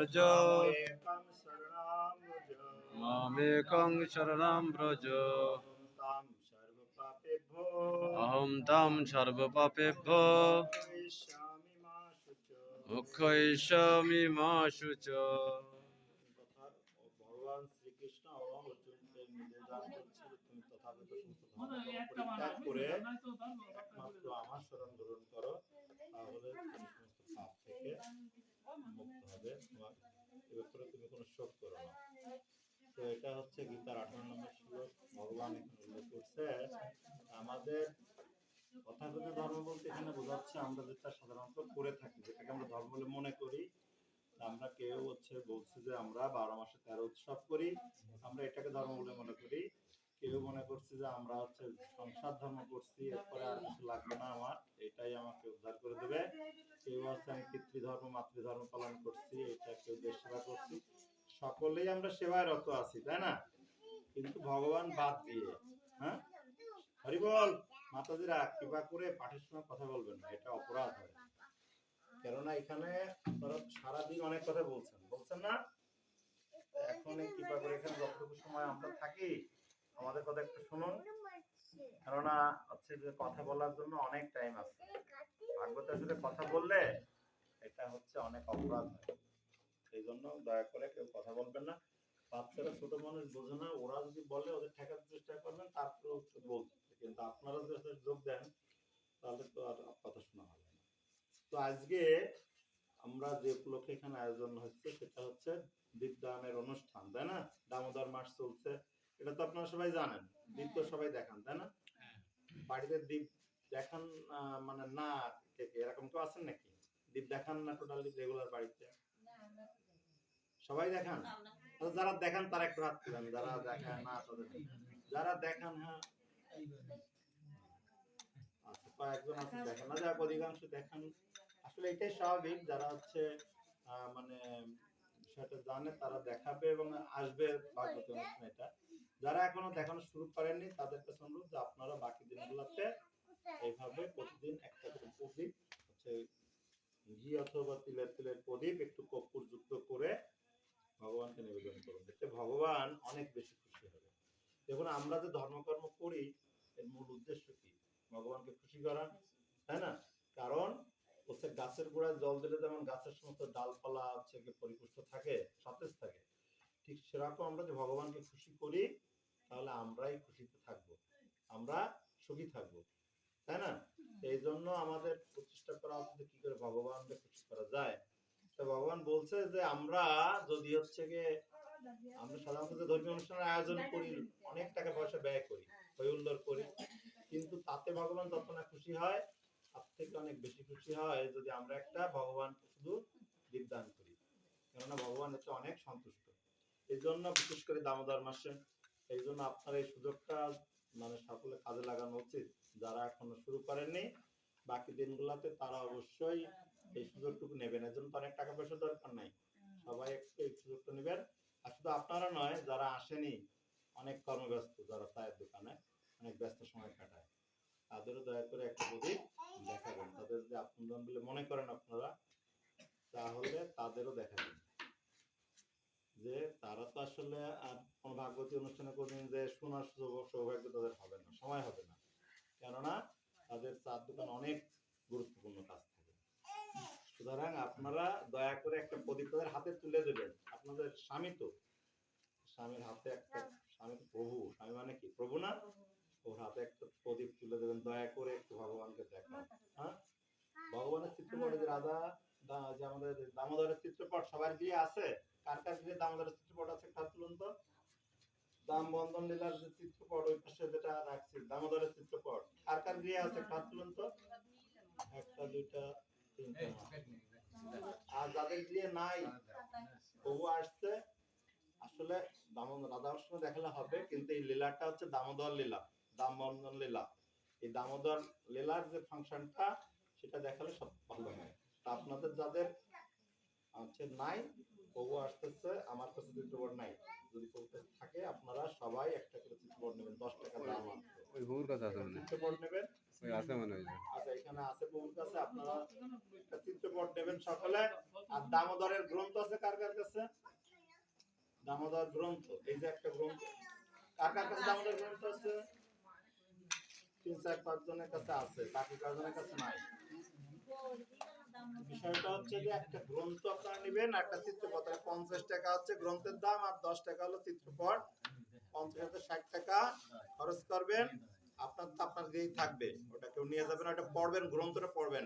বর্জ মামেকং শরণাম ব্রজ অহম তাম সর্বপাপেভ্য করিষ্যামি মা শুচ মা শুচ ভগবান শ্রীকৃষ্ণ এবং অর্জুনকে নিবেদন করছিল তুমি তথাগত সমস্ত পরিত্যাগ করে একমাত্র আমার শরণ গ্রহণ করো তাহলে তুমি সমস্ত পাপ থেকে মুক্ত হবে তোমার এ ব্যাপারে তুমি কোনো শোক করো না তো এটা হচ্ছে গীতার আঠারো নম্বর শ্লোক ভগবান এখানে উল্লেখ করছে আমাদের ধর্ম বলতে এখানে বোঝাচ্ছে আমরা যেটা সাধারণত করে থাকি যেটাকে আমরা ধর্ম বলে মনে করি আমরা কেউ হচ্ছে বলছে যে আমরা বারো মাসে তেরো উৎসব করি আমরা এটাকে ধর্ম বলে মনে করি। করছে যে আমরা হচ্ছে সংসার ধর্ম করছি, এরপরে আর কিছু লাগবে না আমার, এটাই আমাকে উদ্ধার করে দেবে। কেউ হচ্ছে আমি পিতৃধর্ম, মাতৃধর্ম পালন করছি, এটা কেউ দেশ সেবা করছি। সকলেই আমরা সেবায় রত আছি, তাই না? কিন্তু ভগবান বাদ দিয়ে হ্যাঁ? হরিবল মাতাজিরা কৃপা করে পাঠের সময় কথা বলবেন না, এটা অপরাধ হয়। কেননা এখানে আপনারা সারাদিন অনেক কথা বলছেন বলছেন না? এখন কৃপা করে এখানে যতটুকু সময় আমরা থাকি আমাদের কথা একটু শুনুন। কেননা হচ্ছে যে কথা বলার জন্য অনেক টাইম আছে। ভাগবতের সাথে কথা বললে এটা হচ্ছে অনেক অপরাধ হয়। সেই জন্য দয়া করে কেউ কথা বলবেন না। বাচ্চারা ছোট মানুষ বোঝে না। ওরা যদি বলে ওদের ঠেকার চেষ্টা করবেন তারপরে বলতে। কিন্তু আপনারা যদি যোগ দেন তাহলে তো আর কথা শোনা হবে না। তো আজকে আমরা যে উপলক্ষে এখানে আয়োজন হচ্ছে সেটা হচ্ছে দীপদানের অনুষ্ঠান তাই না? দামোদর মাস চলছে। এটা তো আপনারা সবাই জানেন দীপ তো সবাই দেখান তাই না? বাড়িতে দীপ দেখান মানে না কে কে এরকম কেউ আছেন নাকি? দীপ দেখান না টোটালি রেগুলার বাড়িতে? সবাই দেখান? যারা দেখান। তারা একটু হাত তুলেন যারা দেখান না তাদের যারা দেখান হ্যাঁ। আচ্ছা কয়েকজন আছে দেখেন। না যাক অধিকাংশ দেখান। আসলে এটাই স্বাভাবিক যারা হচ্ছে আহ, মানে সেটা জানে, তারা দেখাবে এবং আসবে ভাগবতী অনুষ্ঠান এটা। যারা এখনও দেখানো শুরু করেননি, তাদের কাছে অনুরোধ যে আপনারা বাকি দিনগুলোতে এইভাবে প্রতিদিন একটা করে প্রদীপ, হচ্ছে ঘি অথবা তিলের তিলের প্রদীপ একটু কর্পূর যুক্ত করে ভগবানকে নিবেদন করুন। এতে ভগবান অনেক বেশি খুশি হবে। দেখুন, আমরা যে ধর্মকর্ম করি, এর মূল উদ্দেশ্য কি? ভগবানকে খুশি করা, তাই না? কারণ হচ্ছে গাছের গোড়ায় জল দিলে যেমন গাছের সমস্ত ডালপালা হচ্ছে পরিপুষ্ট থাকে, সতেজ থাকে, ঠিক সেরকম আমরা যে ভগবানকে খুশি করি, তাহলে আমরাই খুশিতে থাকব, আমরা সুখী থাকব, তাই না? এই জন্য আমাদের প্রচেষ্টা করা উচিত কি করে ভগবানকে খুশি করা যায়। তো ভগবান বলছে যে আমরা যদি হচ্ছে গিয়ে, আমরা সাধারণত যে ধর্মীয় অনুষ্ঠানের আয়োজন করি, অনেক টাকা পয়সা ব্যয় করি হই করি, কিন্তু তাতে ভগবান যত না খুশি হয় তার থেকে অনেক বেশি খুশি হয় যদি আমরা একটা ভগবানকে শুধু দীপদান করি। কেননা ভগবান হচ্ছে অনেক সন্তুষ্ট। এই জন্য বিশেষ করে দামোদর মাসে এই জন্য আপনার এই সুযোগটা মানে সকলে কাজে লাগানো উচিত। যারা এখনও শুরু করেননি, বাকি দিনগুলোতে তারা অবশ্যই এই সুযোগটুকু নেবেন। এর জন্য তো অনেক টাকা পয়সা দরকার নাই। সবাই একটু এই সুযোগটা নেবেন। আর শুধু আপনারা নয়, যারা আসেনি, অনেক কর্মব্যস্ত, যারা চায়ের দোকানে, অনেক ব্যস্ত সময় কাটায়। তাদেরও দয়া করে একটা প্রদীপ দেখাবেন। তাদের যদি আপনজন বলে মনে করেন আপনারা তাহলে তাদেরও দেখাবেন। যে তারা তো আসলে আর কোনো ভাগবতী অনুষ্ঠানে কোনদিন যে শোনার সৌভ- সৌভাগ্য তাদের হবে না সময় হবে না। কেননা তাদের চার দোকান অনেক গুরুত্বপূর্ণ কাজ থাকে। সুতরাং আপনারা দয়া করে একটা প্রদীপ তাদের হাতে তুলে দেবেন। আপনাদের স্বামী তো স্বামীর হাতে একটা স্বামী তো প্রভু। স্বামী মানে কি? প্রভু না? ওর হাতে একটা প্রদীপ তুলে দেবেন, দয়া করে একটু ভগবানকে দেখান। হ্যাঁ? ভগবানের চিত্রপটে যে রাধা যে আমাদের দামোদরের চিত্রপট, সবার গিয়ে আছে? কার কার গিয়ে দামোদরের চিত্রপট আছে একটা তো। দাম বন্ধন লীলার যে চিত্রপট, ওই পাশে যেটা রাখছি, দামোদরের চিত্রপট। কার কার গিয়ে আছে একটা তুলুন তো। একটা, দুইটা আর যাদের গিয়ে নাই তবু আসছে। আসলে দামোদর, রাধা কৃষ্ণ দেখালে হবে, কিন্তু এই লীলাটা হচ্ছে দামোদর লীলা। দামবন্ধন লীলা। এই দামোদর লীলার যে ফাংশনটা সেটা দেখালে সব ভালো হয়। তা আপনাদের যাদের হচ্ছে নাই প্রভু আসতেছে আমার কাছে চিত্রপট নাই। যদি প্রভুর থাকে আপনারা সবাই একটা করে চিত্রপট নেবেন দশ টাকা দাম। ওই কথা শুনে চিত্রপট নেবেন। ওই আছে মনে হয় আচ্ছা এখানে আছে বহুর কাছে আপনারা একটা নেবেন সকলে। আর দামোদরের গ্রন্থ আছে কার কার কাছে? দামোদর গ্রন্থ এই যে একটা গ্রন্থ। কার কার কাছে দামোদর গ্রন্থ আছে? তিন চার পাঁচ জনের কাছে আছে, বাকি কজনের কাছে নাই। বিষয়টা হচ্ছে যে একটা গ্রন্থ আপনারা নেবেন, একটা পঞ্চাশ টাকা হচ্ছে গ্রন্থের দাম, আর দশ টাকা হলো চিত্রপট। পঞ্চাশ হাজার ষাট টাকা খরচ করবেন, আপনার তো আপনার যেই থাকবে, ওটা কেউ নিয়ে যাবেন ওটা পড়বেন, গ্রন্থটা পড়বেন।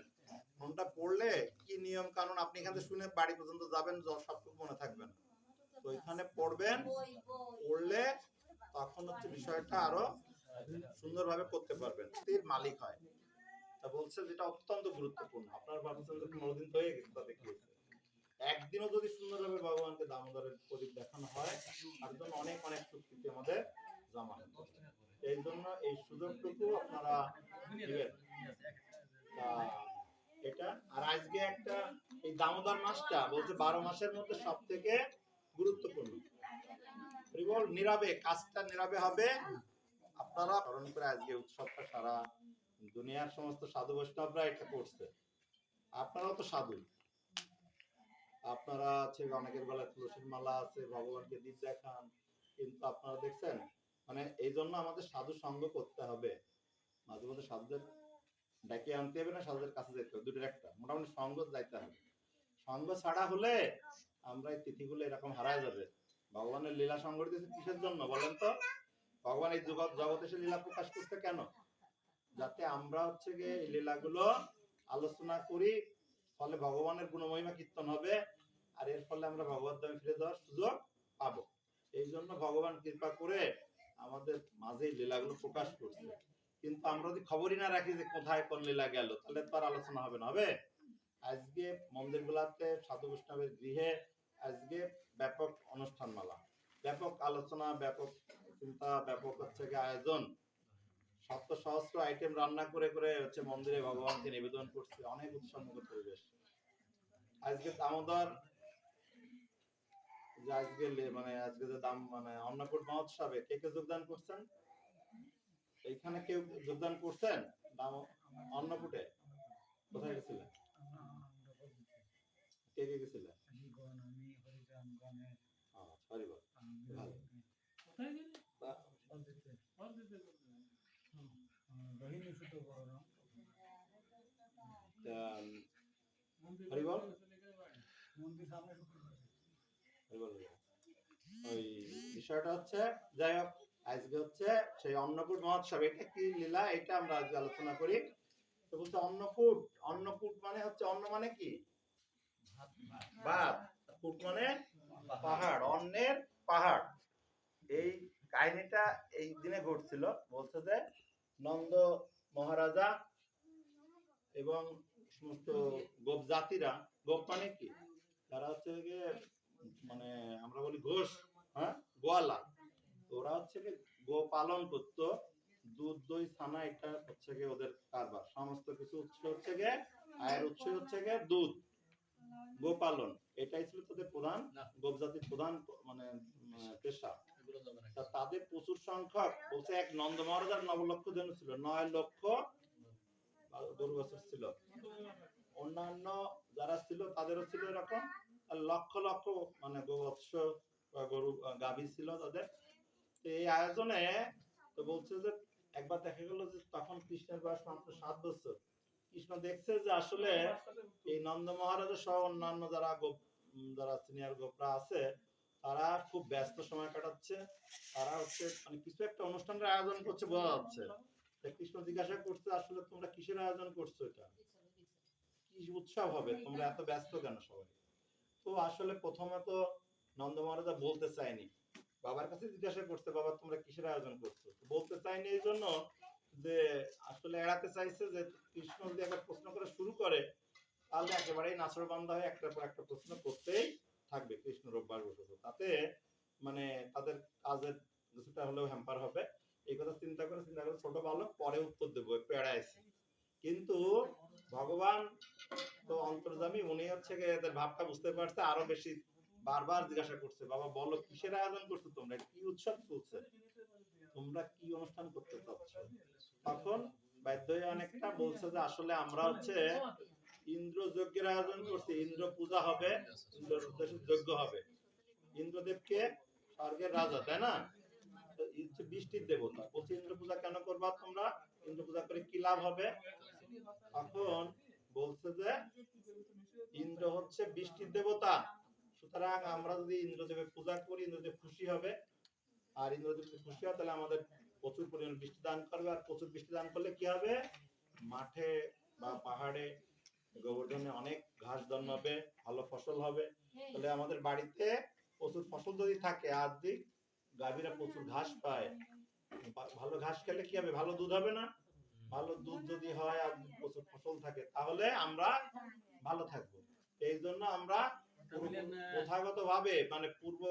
পড়লে কি নিয়ম কানুন, আপনি এখান থেকে শুনে বাড়ি পর্যন্ত যাবেন সবটুকু মনে থাকবেন তো এখানে পড়বেন, পড়লে তখন হচ্ছে বিষয়টা আরও সুন্দরভাবে করতে পারবেন। এর মালিক হয়। তা বলছে যেটা অত্যন্ত গুরুত্বপূর্ণ। আপনার ভাবছেন যে পনেরো দিন তো হয়ে গেছে তাতে কি একদিনও যদি সুন্দরভাবে ভগবানকে দামোদরের প্রদীপ দেখানো হয়, তার জন্য অনেক অনেক শক্তিতে আমাদের জমা। এই জন্য এই সুযোগটুকু আপনারা দিবেন। এটা, আর আজকে একটা এই দামোদর মাসটা বলছে বারো মাসের মধ্যে সব থেকে গুরুত্বপূর্ণ নীরবে, কাজটা নীরবে হবে। আপনারা স্মরণ করে আজকে উৎসবটা সারা দুনিয়ার সমস্ত সাধু বৈষ্ণবরা এটা করছে। আপনারাও তো সাধু। আপনারা আছে অনেকের বেলায় তুলসীর মালা আছে, ভগবানকে দীপ দেখান। কিন্তু আপনারা দেখছেন মানে এই জন্য আমাদের সাধু সঙ্গ করতে হবে। মাঝে মাঝে সাধুদের ডেকে আনতে হবে না, সাধুদের কাছে যেতে হবে। দুটোর একটা, মোটামুটি সঙ্গ যাইতে হবে। সঙ্গ ছাড়া হলে আমরা এই তিথিগুলো এরকম হারায় যাবে। ভগবানের লীলা সংগঠিত কিসের জন্য বলেন তো? ভগবান এই জগতে এসে লীলা প্রকাশ করতে কেন? যাতে আমরা হচ্ছে গিয়ে এই লীলাগুলো আলোচনা করি, ফলে ভগবানের গুণমহিমা কীর্তন হবে, আর এর ফলে আমরা ভগবত ধামে ফিরে যাওয়ার সুযোগ পাবো। এই জন্য ভগবান কৃপা করে আমাদের মাঝে লীলাগুলো প্রকাশ করছে। কিন্তু আমরা যদি খবরই না রাখি যে কোথায় কোন লীলা গেল, তাহলে তো আর আলোচনা হবে না, হবে? আজকে মন্দিরগুলাতে সাধু বৈষ্ণবের গৃহে আজকে ব্যাপক অনুষ্ঠান মালা ব্যাপক আলোচনা, ব্যাপক চিন্তা ব্যাপক হচ্ছে আয়োজন সপ্ত সহস্র আইটেম রান্না করে করে হচ্ছে মন্দিরে ভগবানকে নিবেদন করছে। অনেক উৎসবমুখর পরিবেশ। আজকে দামোদর যে আজকে মানে আজকে যে দাম মানে অন্নকূট মহোৎসবে কে কে যোগদান করছেন? এইখানে কেউ যোগদান করছেন? দাম অন্নকূটে? কোথায় গেছিলেন? কে কে গেছিলেন বল ভালো তা- ওই বিষয়টা হচ্ছে, যাই হোক, আজকে হচ্ছে সেই অন্নকূট মহোৎসব। এটা কি লীলা? এটা আমরা আজকে আলোচনা করি। তো বলছে অন্নকূট। অন্নকূট মানে হচ্ছে, অন্ন মানে কি? ভাত। কূট মানে পাহাড়। অন্নের পাহাড়। এই কাহিনীটা এই দিনে ঘটছিল। বলছে যে নন্দ মহারাজা এবং সমস্ত গোপ জাতিরা গোপ মানে কি? তারা হচ্ছে গিয়ে মানে আমরা বলি ঘোষ হ্যাঁ? গোয়ালা। ওরা হচ্ছে গিয়ে গো পালন করতো দুধ দই ছানা এটা হচ্ছে গিয়ে ওদের কারবার। সমস্ত কিছু উৎস হচ্ছে গিয়ে আয়ের উৎস হচ্ছে গিয়ে দুধ গোপালন। এটাই ছিল তাদের প্রধান গোপ জাতির প্রধান মানে পেশা। তাদের প্রচুর সংখ্যক বলছে এক নন্দ মহারাজার নব লক্ষ জন ছিল, নয় লক্ষ ছিল। অন্যান্য যারা ছিল তাদেরও ছিল এরকম। লক্ষ লক্ষ মানে গোবৎস গরু ছিল তাদের। এই আয়োজনে তো বলছে যে একবার দেখা গেল যে তখন কৃষ্ণের বয়স মাত্র সাত বছর। কৃষ্ণ দেখছে যে আসলে এই নন্দ মহারাজা সহ অন্যান্য যারা যারা সিনিয়র গোপরা আছে তারা খুব ব্যস্ত সময় কাটাচ্ছে। তারা হচ্ছে মানে কিছু একটা অনুষ্ঠানের আয়োজন করছে বোঝা যাচ্ছে। কৃষ্ণ জিজ্ঞাসা করছে, আসলে তোমরা কিসের আয়োজন করছ এটা? কি উৎসব হবে? তোমরা এত ব্যস্ত কেন সবাই? তো আসলে প্রথমে তো নন্দ মহারাজা বলতে চায়নি। বাবার কাছে জিজ্ঞাসা করছে, বাবা, তোমরা কিসের আয়োজন করছ? বলতে চাইনি এই জন্য যে, আসলে এড়াতে চাইছে যে কৃষ্ণ যদি একবার প্রশ্ন করা শুরু করে, তাহলে একেবারেই নাচর বান্ধা হয়ে একটার পর একটা প্রশ্ন করতেই থাকবে কৃষ্ণ রোববার বসে তাতে মানে তাদের কাজের কিছুটা হলেও হ্যাম্পার হবে। এই কথা চিন্তা করে চিন্তা করে ছোট বালক পরে উত্তর দেবো এড়াইছে। কিন্তু ভগবান তো অন্তর্জামী উনি হচ্ছে এদের ভাবটা বুঝতে পারছে, আরও বেশি বারবার জিজ্ঞাসা করছে, বাবা, বলো, কিসের আয়োজন করছ তোমরা? কি উৎসব চলছে? তোমরা কি অনুষ্ঠান করতে চাচ্ছ? তখন বাধ্য অনেকটা বলছে যে, আসলে আমরা হচ্ছে ইন্দ্র যজ্ঞের আয়োজন করছে। ইন্দ্র পূজা হবে ইন্দ্রের উদ্দেশ্যে যজ্ঞ হবে। ইন্দ্রদেবকে স্বর্গের রাজা তাই না? বৃষ্টির দেবতা। বলছে ইন্দ্র পূজা কেন করবা তোমরা? ইন্দ্র পূজা করে কি লাভ হবে? তখন বলছে যে ইন্দ্র হচ্ছে বৃষ্টির দেবতা। সুতরাং আমরা যদি ইন্দ্রদেবের পূজা করি ইন্দ্রদেব খুশি হবে। আর ইন্দ্রদেব খুশি হয় তাহলে আমাদের প্রচুর পরিমাণে বৃষ্টি দান করবে। আর প্রচুর বৃষ্টি দান করলে কি হবে? মাঠে বা পাহাড়ে গোবর্ধনে অনেক ঘাস জন্মাবে ভালো ফসল হবে। তাহলে আমাদের বাড়িতে প্রচুর ফসল যদি থাকে আর যদি গাভীরা প্রচুর ঘাস পায়। ভালো ঘাস খেলে কি হবে? ভালো দুধ হবে না? ভালো দুধ যদি হয় আর প্রচুর ফসল থাকে তাহলে আমরা ভালো থাকব। এই জন্য আমরা প্রথাগত ভাবে মানে পূর্ব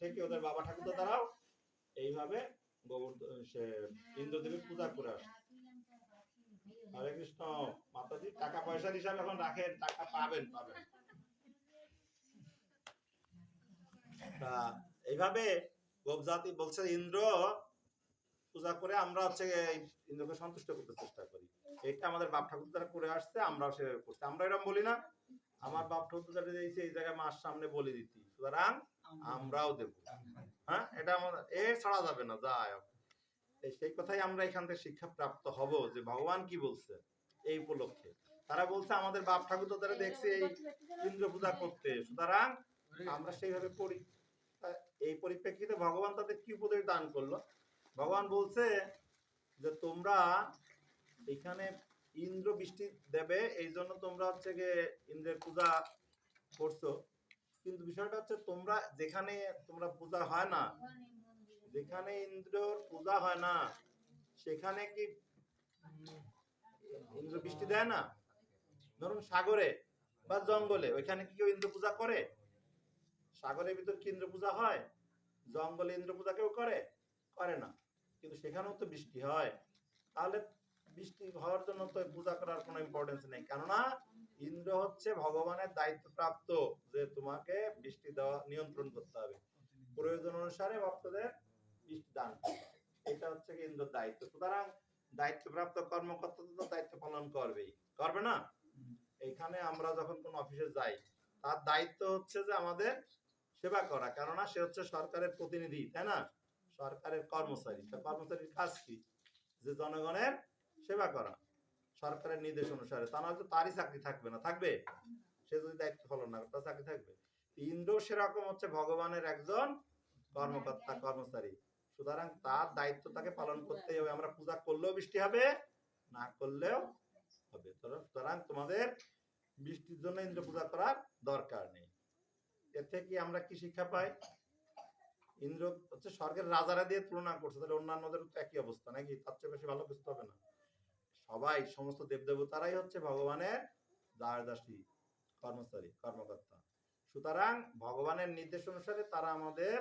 থেকে ওদের বাবা ঠাকুর দ্বারাও এইভাবে গোবর্ধন সে ইন্দ্রদেবের পূজা করে আসছে। হরে কৃষ্ণ, মাতাজি টাকা পয়সার হিসাবে এখন রাখেন, টাকা পাবেন পাবেন। এইভাবে বলছে, ইন্দ্র পূজা করে আমরা হচ্ছে ইন্দ্রকে সন্তুষ্ট করতে চেষ্টা করি। এটা আমাদের বাপ ঠাকুর দ্বারা করে আসছে, আমরাও সে করছি। আমরা এরকম বলি না, আমার বাপ ঠাকুর দ্বারা এই জায়গায় মাস সামনে বলে দিতি। সুতরাং আমরাও দেবো। হ্যাঁ এটা আমাদের, এ ছাড়া যাবে না যায় সেই কথাই আমরা এখান থেকে শিক্ষা প্রাপ্ত হব যে ভগবান কি বলছে এই উপলক্ষে। তারা বলছে, আমাদের বাপ ঠাকুর তো তারা দেখছে এই ইন্দ্র পূজা করতে। সুতরাং আমরা সেইভাবে করি। এই পরিপ্রেক্ষিতে ভগবান তাদের কি উপদেশ দান করল? ভগবান বলছে যে, তোমরা এখানে ইন্দ্র বৃষ্টি দেবে, এই জন্য তোমরা হচ্ছে গিয়ে ইন্দ্রের পূজা করছ। কিন্তু বিষয়টা হচ্ছে, তোমরা যেখানে তোমরা পূজা হয় না যেখানে ইন্দ্রর পূজা হয় না, সেখানে কি ইন্দ্র বৃষ্টি দেয় না? ধরুন সাগরে বা জঙ্গলে, ওইখানে কি কেউ ইন্দ্র পূজা করে? সাগরের ভিতর কি ইন্দ্র পূজা হয়? জঙ্গলে ইন্দ্র পূজা কেউ করে? করে না। কিন্তু সেখানেও তো বৃষ্টি হয়। তাহলে বৃষ্টি হওয়ার জন্য তো পূজা করার কোনো ইম্পর্টেন্স নেই। কেননা ইন্দ্র হচ্ছে ভগবানের দায়িত্বপ্রাপ্ত যে তোমাকে বৃষ্টি দেওয়া, নিয়ন্ত্রণ করতে হবে। প্রয়োজন অনুসারে ভক্তদের বৃষ্টি দান। এটা হচ্ছে দায়িত্ব। সুতরাং দায়িত্বপ্রাপ্ত কর্মকর্তা তো দায়িত্ব পালন করবেই। করবে না? এইখানে আমরা যখন অফিসে যাই, তার দায়িত্ব হচ্ছে যে আমাদের সেবা করা। কেননা সে হচ্ছে সরকারের প্রতিনিধি, তাই না? সরকারের কর্মচারী। তা কর্মচারীর কাজ কি? যে জনগণের সেবা করা। সরকারের নির্দেশ অনুসারে। তা নয়তো তারই চাকরি থাকবে না। থাকবে? সে যদি দায়িত্ব পালন না তার চাকরি থাকবে। ইন্দ্র সেরকম হচ্ছে ভগবানের একজন কর্মকর্তা, কর্মচারী। সুতরাং তার দায়িত্ব তাকে পালন করতেই হবে। আমরা পূজা করলেও বৃষ্টি হবে, না করলেও হবে। সুতরাং তোমাদের বৃষ্টির জন্য ইন্দ্র পূজা করার দরকার নেই। এর থেকে আমরা কি শিক্ষা পাই? ইন্দ্র হচ্ছে স্বর্গের রাজারা দিয়ে তুলনা করছে। তাহলে অন্যান্যদের তো একই অবস্থা নাকি? তার চেয়ে বেশি ভালো কিছু হবে না। সবাই, সমস্ত দেবদেবতারাই হচ্ছে ভগবানের দাসী কর্মচারী, কর্মকর্তা। সুতরাং ভগবানের নির্দেশ অনুসারে তারা আমাদের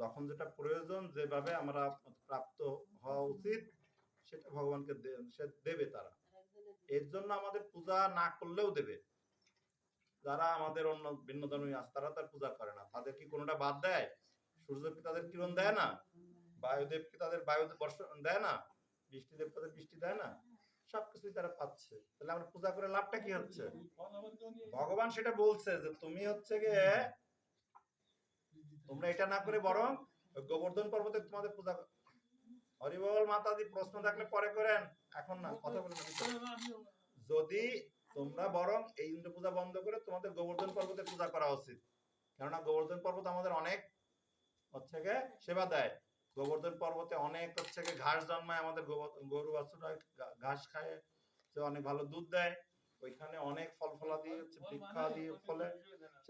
যখন যেটা প্রয়োজন, যেভাবে আমরা প্রাপ্ত হওয়া উচিত, সেটা ভগবানকে সে দেবে তারা। এর জন্য আমাদের পূজা না করলেও দেবে। যারা আমাদের অন্য ভিন্ন ধর্মী আছে, তারা তার পূজা করে না। তাদের কি কোনোটা বাদ দেয়? সূর্য কি তাদের কিরণ দেয় না? বায়ুদেব কি তাদের বায়ু বর্ষণ দেয় না? বৃষ্টিদেব তাদের বৃষ্টি দেয় না? সবকিছুই তারা পাচ্ছে। তাহলে আমরা পূজা করে লাভটা কি হচ্ছে? ভগবান সেটা বলছে যে, তুমি হচ্ছে গিয়ে তোমরা এটা না করে বরং গোবর্ধন পর্বতে তোমাদের পূজা হরিবল মাতাজি, প্রশ্ন থাকলে পরে করেন। এখন না, কথা বলে যদি তোমরা বরং এই ইন্দ্র পূজা বন্ধ করে তোমাদের গোবর্ধন পর্বতের পূজা করা উচিত। কেননা গোবর্ধন পর্বত আমাদের অনেক হচ্ছে গিয়ে সেবা দেয়। গোবর্ধন পর্বতে অনেক হচ্ছে গিয়ে ঘাস জন্মায়, আমাদের গরু বাছুরা ঘাস খায়, সে অনেক ভালো দুধ দেয়। ওইখানে অনেক ফল ফলাদি হচ্ছে বৃক্ষাদি ফলে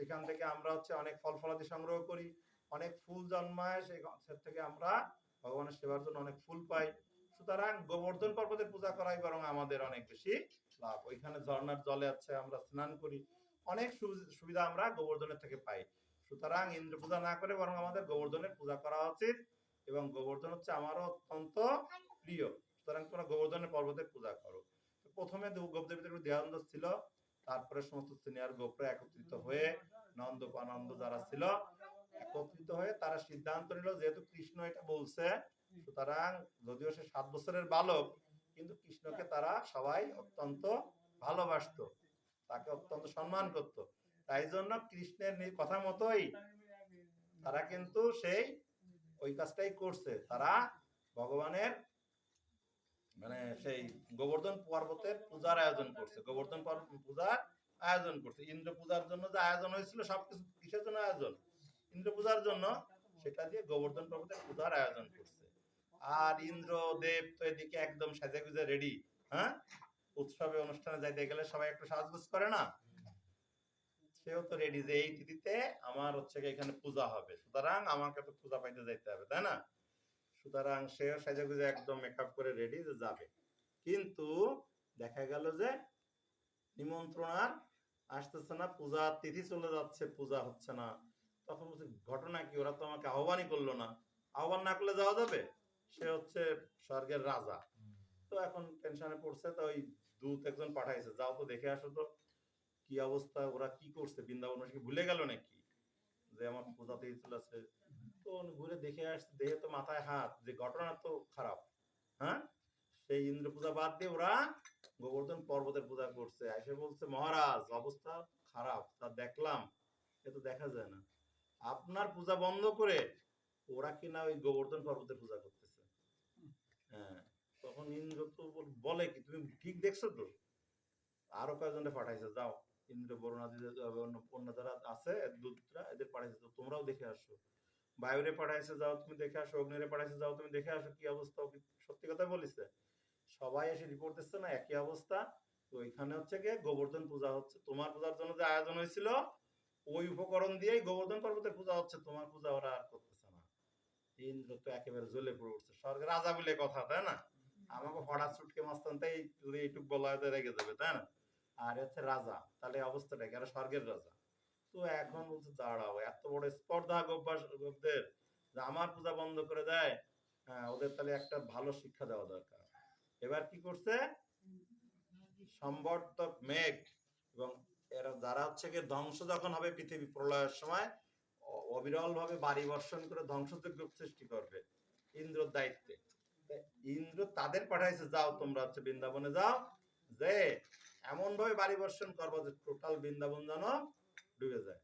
সেখান থেকে আমরা হচ্ছে অনেক ফল ফলাদি সংগ্রহ করি, অনেক ফুল জন্মায় গাছের থেকে আমরা ভগবানের সেবার জন্য অনেক ফুল পাই। সুতরাং গোবর্ধন পর্বতের পূজা করাই বরং আমাদের অনেক বেশি লাভ। ওইখানে ঝর্ণার জলে আছে আমরা স্নান করি, অনেক সুবিধা আমরা গোবর্ধনের থেকে পাই। সুতরাং ইন্দ্র পূজা না করে বরং আমাদের গোবর্ধনের পূজা করা উচিত এবং গোবর্ধন হচ্ছে আমারও অত্যন্ত প্রিয়। সুতরাং তোমরা গোবর্ধনের পর্বতের পূজা করো। প্রথমে দু- গোপদেবীদের একটু দেহানন্দ ছিল। তারপরে সমস্ত সিনিয়র গোপরা একত্রিত হয়ে নন্দ পানন্দ যারা ছিল, একত্রিত হয়ে তারা সিদ্ধান্ত নিল, যেহেতু কৃষ্ণ এটা বলছে, সুতরাং যদিও সে সাত বছরের বালক, কিন্তু কৃষ্ণকে তারা সবাই অত্যন্ত ভালোবাসতো, তাকে অত্যন্ত সম্মান করত। তাই জন্য কৃষ্ণের কথা মতোই তারা কিন্তু সেই ওই কাজটাই করছে। তারা ভগবানের মানে সেই গোবর্ধন পর্বতের পূজার আয়োজন করছে। গোবর্ধন পূজার আয়োজন করছে। ইন্দ্র পূজার জন্য যে আয়োজন হয়েছিল, সবকিছু কিসের জন্য আয়োজন? ইন্দ্র পূজার জন্য সেটা দিয়ে গোবর্ধন পর্বতের পূজার আয়োজন করছে। আর ইন্দ্র দেব তো এদিকে একদম সাজে গুজে রেডি হ্যাঁ? উৎসবে, অনুষ্ঠানে যাইতে গেলে সবাই একটু সাজগোজ করে না? সেও তো রেডি যে এই তিথিতে আমার হচ্ছে এখানে পূজা হবে। সুতরাং আমাকে তো পূজা পাইতে যাইতে হবে, তাই না? সুতরাং সেও সাজে গুজে একদম মেকআপ করে রেডি যে যাবে। কিন্তু দেখা গেল যে নিমন্ত্রণ আর আসতেছে না, পূজা তিথি চলে যাচ্ছে, পূজা হচ্ছে না। তখন বলছে, ঘটনা কি? ওরা তো আমাকে আহ্বানই করল না। আহ্বান না করলে যাওয়া যাবে? সে হচ্ছে স্বর্গের রাজা। তো এখন টেনশনে পড়ছে, তো ওই দূত একজন পাঠাইছে, যাও তো দেখে আসো তো, কি অবস্থা? ওরা কি করছে? বৃন্দাবন ভুলে গেল নাকি যে আমার পূজাতে চলেছে তো ঘুরে দেখে আসছে দেখে তো মাথায় হাত যে ঘটনা তো খারাপ হ্যাঁ? সেই ইন্দ্র পূজা বাদ দিয়ে ওরা গোবর্ধন পর্বতের পূজা করছে। এসে বলছে, মহারাজ, অবস্থা খারাপ, তা দেখলাম, এ তো দেখা যায় না। আপনার পূজা বন্ধ করে ওরা কিনা ওই গোবর্ধন পর্বতের পূজা করতেছে। হ্যাঁ তখন ইন্দ্র তো বলে কি, তুমি ঠিক দেখছ তো? আরও কয়েকজনকে পাঠাইছে, যাও, ইন্দ্র বরুণাদি অন্য যারা আছে দূতরা এদের পাঠাইছে তোমরাও দেখে আসো। বায়ুরে পাঠাইছে যাও তুমি দেখে আসো, অগ্নিরে পাঠাইছে যাও তুমি দেখে আসো, কি অবস্থা সত্যি কথা বলিছে? সবাই এসে রিপোর্ট দিচ্ছে না, একই অবস্থা। তো এখানে হচ্ছে গিয়ে গোবর্ধন পূজা হচ্ছে, তোমার পূজার জন্য যে আয়োজন হয়েছিল, ওই উপকরণ দিয়েই গোবর্ধন পর্বতের পূজা হচ্ছে, তোমার পূজা ওরা আর করতেছে না। ইন্দ্র তো একেবারে জ্বলে পড়ে উঠছে। স্বর্গের রাজা বলে কথা, তাই না? আমাকে হঠাৎ ছুটকে মাস্তানটাই যদি এইটুক বলা রেগে যাবে, তাই না? আর হচ্ছে রাজা, তাহলে অবস্থাটা কি আর স্বর্গের রাজা? তো এখন বলছে, দাঁড়াও, এত বড় স্পর্ধা যে আমার পূজা বন্ধ করে দেয় হ্যাঁ ওদের তাহলে একটা ভালো শিক্ষা দেওয়া দরকার। এবার কি করছে? সম্বর্তক মেঘ এবং এরা যারা হচ্ছে গিয়ে ধ্বংস যখন হবে পৃথিবী প্রলয়ের সময় অবিরল ভাবে বাড়ি বর্ষণ করে ধ্বংসযজ্ঞ সৃষ্টি করবে ইন্দ্রর দায়িত্বে। ইন্দ্র তাদের পাঠাইছে, যাও, তোমরা হচ্ছে বৃন্দাবনে যাও, যে এমন ভাবে বাড়ি বর্ষণ করব যে টোটাল বৃন্দাবন যেন ডুবে যায়।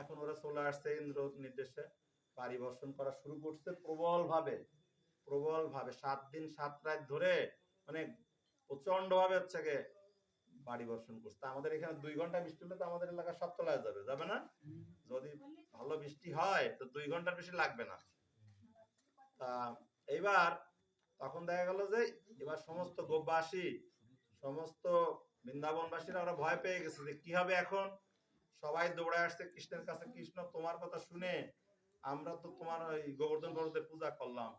এখন ওরা চলে আসছে ইন্দ্র নির্দেশে। বর্ষণ করা শুরু করছে প্রবল ভাবে প্রবল ভাবে সাত দিন, সাত রাত ধরে মানে প্রচণ্ড ভাবে হচ্ছে গিয়ে বাড়ি বর্ষণ করছে। আমাদের এখানে দুই ঘণ্টা বৃষ্টি হলে তো আমাদের এলাকা সব তলায় যাবে যাবে না? যদি ভালো বৃষ্টি হয়, তো দুই ঘণ্টার বেশি লাগবে না। তা এইবার তখন দেখা গেল যে এবার সমস্ত গোপবাসী, সমস্ত বৃন্দাবনবাসীরা ওরা ভয় পেয়ে গেছে যে কি হবে এখন? সবাই দৌড়ে আসছে কৃষ্ণের কাছে কৃষ্ণ তোমার কথা শুনে আমরা তো তোমার ওই গোবর্ধন পর্বতের পূজা করলাম।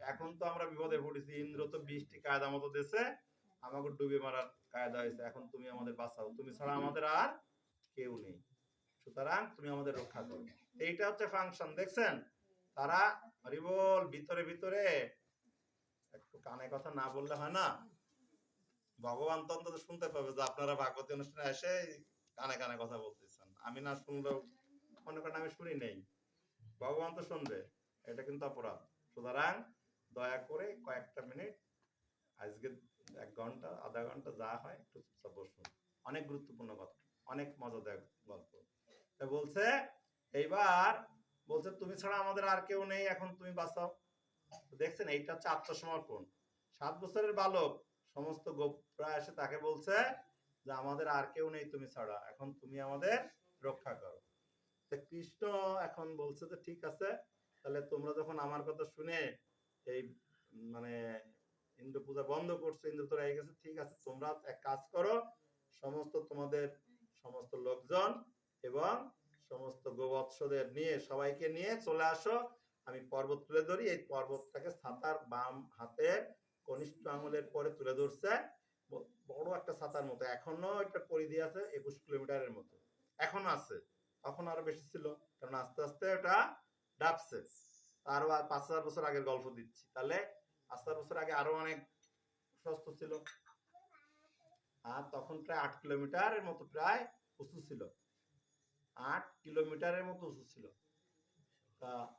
এখন তো আমরা বিপদে পড়েছি ইন্দ্র তো বৃষ্টি কায়দা মতো দেশে আমাকে ডুবে মারার কায়দা হয়েছে। এখন তুমি আমাদের বাঁচাও তুমি ছাড়া আমাদের আর কেউ নেই। সুতরাং তুমি আমাদের রক্ষা করো। এইটা হচ্ছে ফাংশন দেখছেন? তারা হরিবল ভিতরে ভিতরে। একটু কানে কথা না বললে হয় না? ভগবান তো অন্তত শুনতে পাবে যে আপনারা ভাগবতী অনুষ্ঠানে এসে কানে কানে কথা বলতেছেন। আমি না শুনলেও মনে করেন আমি শুনি নেই। ভগবান তো শুনবে, এটা কিন্তু অপরাধ। সুতরাং দয়া করে কয়েকটা মিনিট, আজকে এক ঘণ্টা, আধা ঘণ্টা যা হয় একটু চুপচাপ বসুন। অনেক গুরুত্বপূর্ণ কথা, অনেক মজাদার গল্প। তা বলছে, এইবার বলছে, তুমি ছাড়া আমাদের আর কেউ নেই, এখন তুমি বাঁচাও। দেখছেন, এইটা হচ্ছে আত্মসমর্পণ। সাত বছরের বালক, সমস্ত গোপরা এসে তাকে বলছে যে আমাদের আর কেউ নেই তুমি ছাড়া, এখন তুমি আমাদের রক্ষা করো। কৃষ্ণ এখন বলছে যে, ঠিক আছে, তাহলে তোমরা যখন আমার কথা শুনে এই মানে ইন্দ্র পূজা বন্ধ করছ, ইন্দ্র তো রেগে গেছে, ঠিক আছে, তোমরা এক কাজ করো, সমস্ত তোমাদের, সমস্ত লোকজন এবং সমস্ত গোবৎসদের নিয়ে, সবাইকে নিয়ে চলে আসো। আমি পর্বত তুলে ধরি, এই পর্বতটাকে ছাতার বাম হাতের কনিষ্ঠ আঙুলের পরে তুলে ধরছে। বড় একটা ছাতার মতো। এখনও একটা পরিধি আছে একুশ কিলোমিটারের মতো। এখনও আছে। তখন আরও বেশি ছিল। কারণ আস্তে আস্তে ওটা ডাবছে। আরও পাঁচ হাজার বছর আগের গল্প দিচ্ছি। তাহলে পাঁচ হাজার বছর আগে আরও অনেক সস্ত ছিল। আর তখন প্রায় আট কিলোমিটারের মতো প্রায় উঁচু ছিল। আট কিলোমিটারের মতো উঁচু ছিল। তা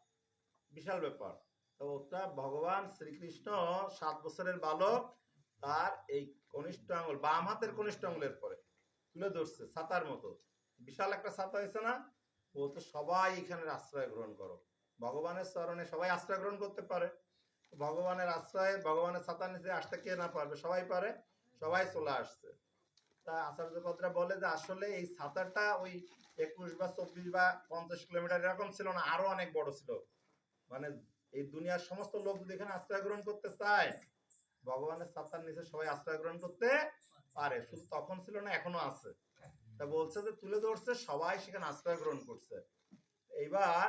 বিশাল ব্যাপার। তো ওটা ভগবান শ্রীকৃষ্ণ সাত বছরের বালক, তার এই কনিষ্ঠ আঙুল, বাম হাতের কনিষ্ঠ আঙুলের পরে তুলে ধরছে, ছাতার মতো। বিশাল একটা ছাতা হয়েছে না? ও সবাই এখানে আশ্রয় গ্রহণ করো। ভগবানের চরণে সবাই আশ্রয় গ্রহণ করতে পারে। ভগবানের আশ্রয়ে, ভগবানের ছাতার নিচে আসতে কে না পারবে? সবাই পারে, সবাই চলে আসছে। তা আচার্যপদরা বলে যে, আসলে এই ছাতাটা ওই একুশ বা চব্বিশ বা পঞ্চাশ কিলোমিটার এরকম ছিল না, আরও অনেক বড় ছিল। মানে এই দুনিয়ার সমস্ত লোক যদি এখানে আশ্রয় গ্রহণ করতে চায় ভগবানের ছাতার নিচে সবাই আশ্রয় গ্রহণ করতে পারে। শুধু তখন ছিল না, এখনও আছে। তা বলছে যে, তুলে ধরছে, সবাই সেখানে আশ্রয় গ্রহণ করছে। এইবার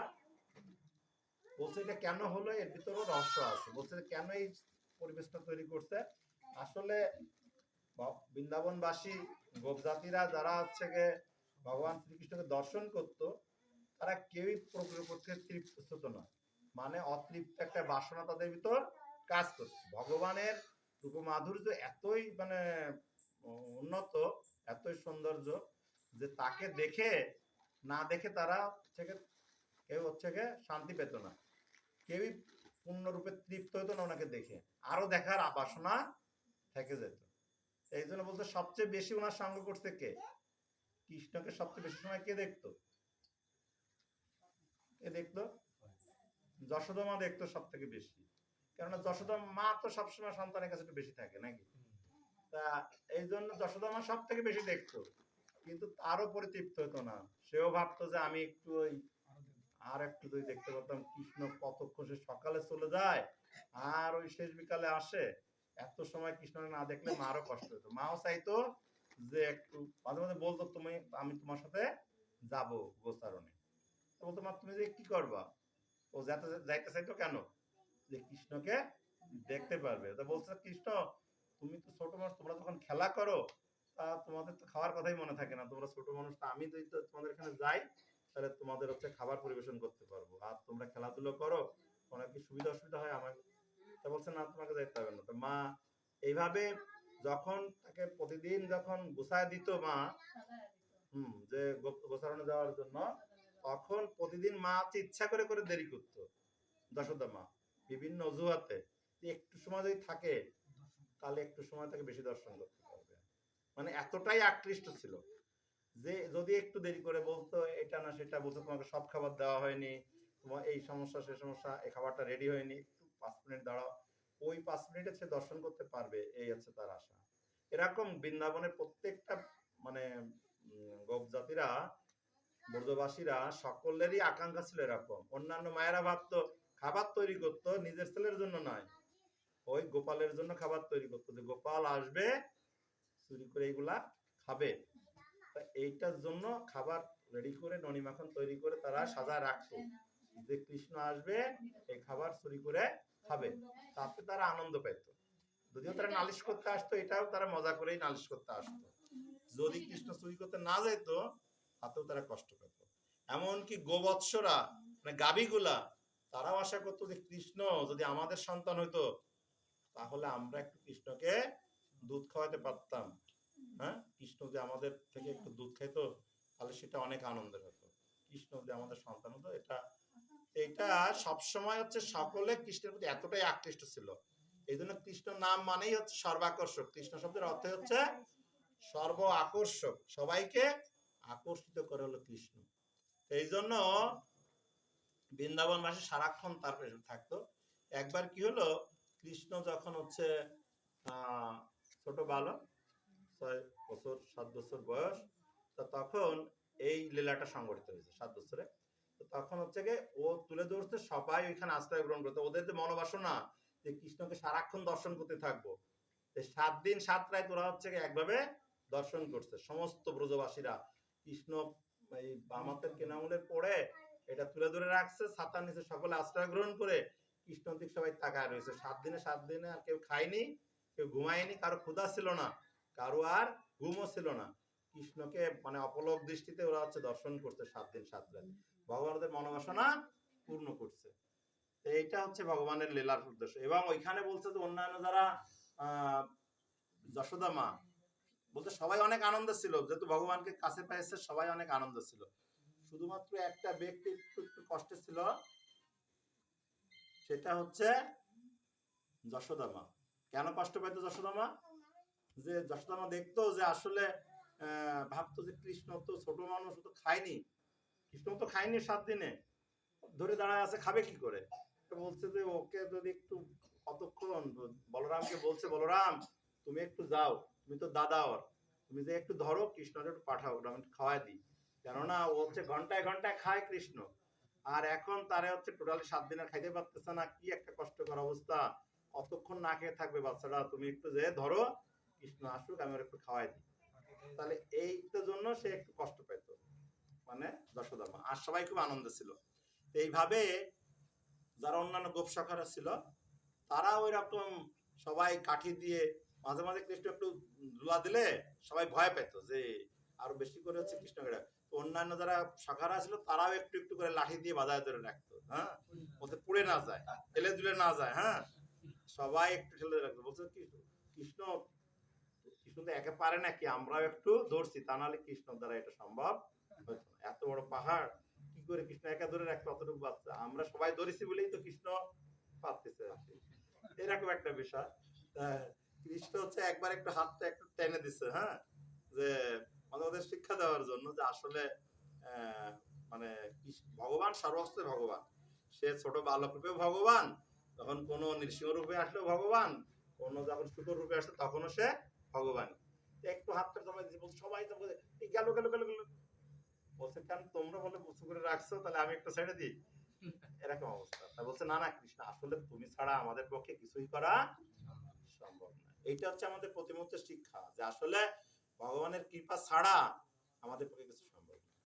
বলছে এটা কেন হলো? এর ভিতরেও রহস্য আছে। বলছে কেন এই পরিবেশটা তৈরি করছে? আসলে বৃন্দাবনবাসী, গোপজাতিরা যারা হচ্ছে গিয়ে ভগবান শ্রীকৃষ্ণকে দর্শন করত, তারা কেউই প্রকৃতপক্ষে তৃপ্ত হতো না। মানে অতৃপ্ত একটা বাসনা তাদের ভিতর কাজ করত ভগবানের রূপমাধুর্য এতই মানে উন্নত, এতই সৌন্দর্য যে তাকে দেখে, না দেখে তারা থেকে কেউ হচ্ছে গিয়ে শান্তি পেত না। কেউই পূর্ণরূপে তৃপ্ত হতো না ওনাকে দেখে। আরও দেখার বাসনা থেকে যেত। এই জন্য বলতে সবচেয়ে বেশি ওনার সঙ্গ করছে কে? কৃষ্ণকে সবচেয়ে বেশি সময় কে দেখতো? কে দেখতো? যশোদা মা দেখতো সব থেকে বেশি। কেননা যশোদা মা তো সবসময় সন্তানের কাছে একটু বেশি থাকে, নাকি? তা এই জন্য যশোদা মা সব থেকে বেশি দেখতো। কিন্তু তারও পরিতৃপ্ত হতো না। সেও ভাবতো যে আমি একটু ওই আর একটু যদি দেখতে পারতাম কৃষ্ণ কতক্ষণ সে সকালে চলে যায় আর ওই শেষ বিকালে আসে, এত সময় কৃষ্ণ না দেখলে মারও কষ্ট হতো। মাও চাইতো যে একটু, মাঝে মাঝে বলতো, তুমি, আমি তোমার সাথে যাব গোচারণে বলতো, মা, তুমি যে কি করবা? ও যাতে যাইতে চাইতো কেন? যে কৃষ্ণকে দেখতে পারবে। তা বলছে, কৃষ্ণ, তুমি তো ছোট মানুষ, তোমরা যখন খেলা করো। তা তোমাদের তো খাওয়ার কথাই মনে থাকে না। তোমরা ছোট মানুষ আমি যদি তোমাদের এখানে যাই, তাহলে তোমাদের হচ্ছে খাবার পরিবেশন করতে পারব। আর তোমরা খেলাধুলো করো, অনেক কি সুবিধা অসুবিধা হয় আমার তা বলছে, না, তোমাকে যাইতে হবে না। তো মা এইভাবে যখন তাকে প্রতিদিন যখন গুছায় দিত মা, হুম, যে গো- গোচারণে যাওয়ার জন্য, তখন প্রতিদিন মা ইচ্ছা করে করে দেরি করতো। যশোদা মা। বিভিন্ন অজুহাতে একটু সময় যদি থাকে, তাহলে একটু সময় তাকে বেশি দর্শন করতে পারবে। মানে এতটাই আকৃষ্ট ছিল যে যদি একটু দেরি করে বলতো, এটা না, সেটা বলতো, তোমাকে সব খাবার দেওয়া হয়নি, তোমার এই সমস্যা, সে সমস্যা, এই খাবারটা রেডি হয়নি, একটু পাঁচ মিনিট দাঁড়াও। ওই পাঁচ মিনিটে সে দর্শন করতে পারবে, এই হচ্ছে তার আশা। এরকম বৃন্দাবনের প্রত্যেকটা মানে গোপ জাতিরা ব্রজবাসীরা, সকলেরই আকাঙ্ক্ষা ছিল এরকম। অন্যান্য মায়েরা ভাবতো খাবার তৈরি করতো নিজের ছেলের জন্য নয়। ওই গোপালের জন্য খাবার তৈরি করতো যে গোপাল আসবে, চুরি করে এইগুলা খাবে। এইটার জন্য খাবার রেডি করে ননি মাখন তৈরি করে তারা সাজায় রাখতো। যে কৃষ্ণ আসবে, এই খাবার চুরি করে খাবে। তাতে তারা আনন্দ পেত যদিও তারা নালিশ করতে আসতো, এটাও তারা মজা করেই নালিশ করতে আসতো। যদি কৃষ্ণ চুরি করতে না যেত তাতেও তারা কষ্ট পেত এমনকি গোবৎসরা মানে গাবিগুলা তারাও আশা করতো যে কৃষ্ণ যদি আমাদের সন্তান হইতো, তাহলে আমরা একটু কৃষ্ণকে দুধ খাওয়াতে পারতাম। হ্যাঁ? কৃষ্ণ যে আমাদের থেকে একটু দুধ খাইতো, তাহলে সেটা অনেক আনন্দের হতো। কৃষ্ণ যে আমাদের সন্তান হতো, এটা এটা সবসময় হচ্ছে সকলে কৃষ্ণের প্রতি এতটাই আকৃষ্ট ছিল। এই জন্য কৃষ্ণ নাম মানেই হচ্ছে সর্বাকর্ষক। কৃষ্ণ শব্দের অর্থ হচ্ছে সর্ব আকর্ষক। সবাইকে আকর্ষিত করে হলো কৃষ্ণ। এই জন্য বৃন্দাবনবাসী সারাক্ষণ তার পেছনে থাকতো। একবার কি হলো, কৃষ্ণ যখন হচ্ছে ছোট বালক, ছয় বছর, সাত বছর বয়স, তো তখন এই লীলাটা সংগঠিত হয়েছে সাত বছরে। তো তখন হচ্ছে গিয়ে ও তুলে ধরছে, সবাই ওইখানে আশ্রয় গ্রহণ করতো ওদের যে মনোবাসনা যে কৃষ্ণকে সারাক্ষণ দর্শন করতে থাকব। সাত দিন, সাত রায় তোরা হচ্ছে একভাবে দর্শন করছে। সমস্ত ব্রজবাসীরা, কৃষ্ণ এই বামাতের কেনামুলের পরে এটা তুলে ধরে রাখছে ছাতার নিচে সকলে আশ্রয় গ্রহণ করে কৃষ্ণ সবাই তাকায় রয়েছে। সাত দিনে সাত দিনে আর কেউ খায়নি, কেউ ঘুমায়নি, কারও ক্ষুধা ছিল না, কারও আর ঘুমও ছিল না। কৃষ্ণকে মানে অপলক দৃষ্টিতে ওরা হচ্ছে দর্শন করছে সাত দিন, সাত রাত। ভগবান ওদের মনোবাসনা পূর্ণ করছে। তো এইটা হচ্ছে ভগবানের লীলার উদ্দেশ্য। এবং ওইখানে বলছে যে, অন্যান্য যারা যশোদা মা, বলতে সবাই অনেক আনন্দ ছিল, যেহেতু ভগবানকে কাছে পেয়েছে সবাই অনেক আনন্দ ছিল। শুধুমাত্র একটা ব্যক্তি একটু একটু কষ্টে ছিল, সেটা হচ্ছে যশোদামা। কেন কষ্ট পাইতো যশোদামা? যে যশোদামা দেখতো যে আসলে ভাবতো যে কৃষ্ণ তো ছোট মানুষ তো খায়নি। কৃষ্ণ তো খায়নি সাত দিনে। ধরে দাঁড়ায় আছে, খাবে কি করে? বলছে যে ওকে যদি একটু কতক্ষণ বলরামকে বলছে, বলরাম, তুমি একটু যাও, তুমি তো দাদা ওর তুমি যে একটু ধরো, কৃষ্ণকে একটু পাঠাও খাওয়াই দিই। কেননা ও হচ্ছে ঘন্টায় ঘন্টায় খায় কৃষ্ণ। আর এখন তারা হচ্ছে টোটালি সাত দিনের খাইতে পারতেছে না, কি একটা কষ্টকর অবস্থা। কতক্ষণ না খেয়ে থাকবে বাচ্চাটা তুমি একটু যে ধরো, কৃষ্ণ আসুক, আমি ওর একটু খাওয়াই দিই। তাহলে এইটার জন্য সে একটু কষ্ট পেত মানে যশোদামা আর সবাই খুব আনন্দ ছিল। এইভাবে যারা অন্যান্য গোপ শাখারা ছিল, তারা ওই রকম সবাই কাঠি দিয়ে, মাঝে মাঝে কৃষ্ণ একটু ধুলা দিলে সবাই ভয় পেত যে, আরও বেশি করে হচ্ছে কৃষ্ণকে অন্যান্য যারা শাখারা ছিল, তারাও একটু একটু করে লাঠি দিয়ে বাজায় ধরে রাখতো হ্যাঁ? ওতে পুড়ে না যায়, ঠেলে দুলে না যায় হ্যাঁ? সবাই একটু ঠেলে রাখতো। বলছে, কৃষ্ণ কৃষ্ণ তো একে পারে আমরাও একটু ধরছি, তা নাহলে কৃষ্ণ দ্বারা এটা সম্ভব। এত বড় পাহাড়, কি করে কৃষ্ণ একা ধরে রাখল? অতটুকু বাচ্চা আমরা সবাই ধরেছি বলেই তো কৃষ্ণ পারতেছে এরকম একটা বিষয়। কৃষ্ণ হচ্ছে একবার একটু হাতটা একটু টেনে দিছে হ্যাঁ? যে মানে ওদের শিক্ষা দেওয়ার জন্য যে আসলে মানে ভগবান সর্বস্ত্রে ভগবান। সে ছোট বালক রূপে ভগবান তখন কোন নৃসিংহ রূপে আসলেও ভগবান, কোন যখন শুকর রূপে আসে তখনও সে ভগবান। একটু হাতটা জমা বলছে, সবাই তো এই গেল গেল গেল গেল। বলছে, কেন তোমরা বলে উঁচু করে রাখছো? তাহলে আমি একটু ছেড়ে দিই। এরকম অবস্থা। তা বলছে, না না, কৃষ্ণ, আসলে তুমি ছাড়া আমাদের পক্ষে কিছুই করা সম্ভব না এইটা হচ্ছে আমাদের প্রতি মুহূর্তে শিক্ষা, যে আসলে ভগবানের কৃপা ছাড়া আমাদের পক্ষে কিছু